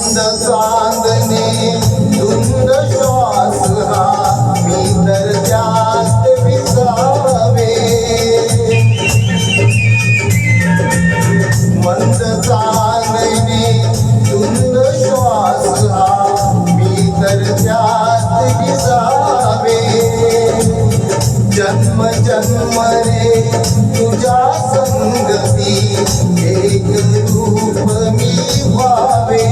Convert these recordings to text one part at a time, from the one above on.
the sun. जन्म जन्म रे तुझ्या संगती एक रूप मी व्हावे.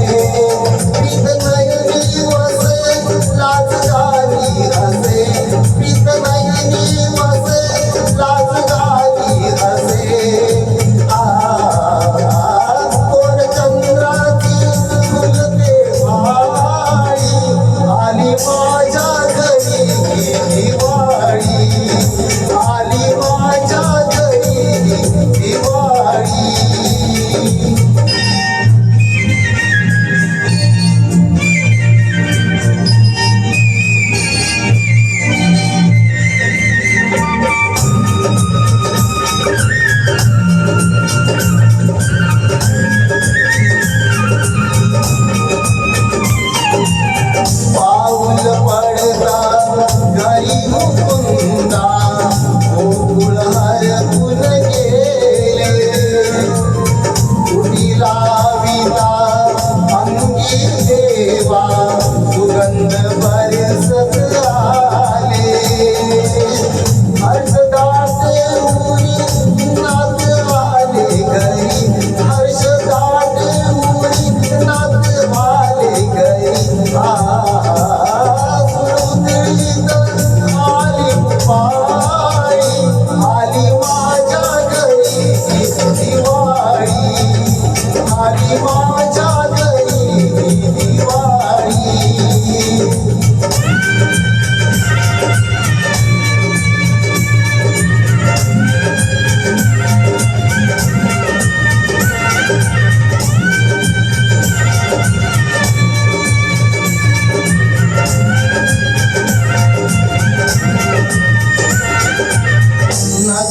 Thank you.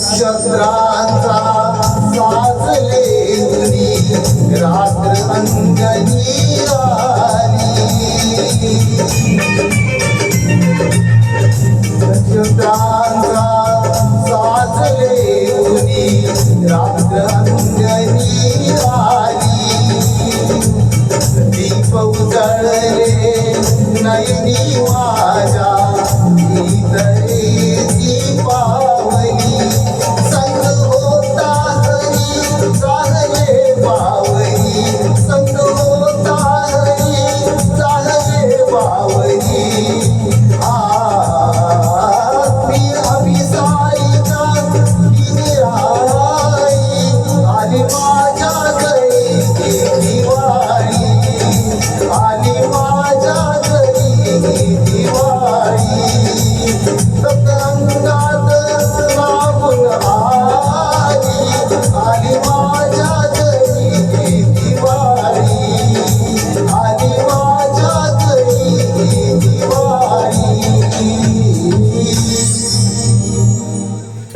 नक्षत्राचा साजले तुरी रात्र अंगणी आली. नक्षत्राचा साजले तुरी रात्र अंगणी आली. दीप नयनी वा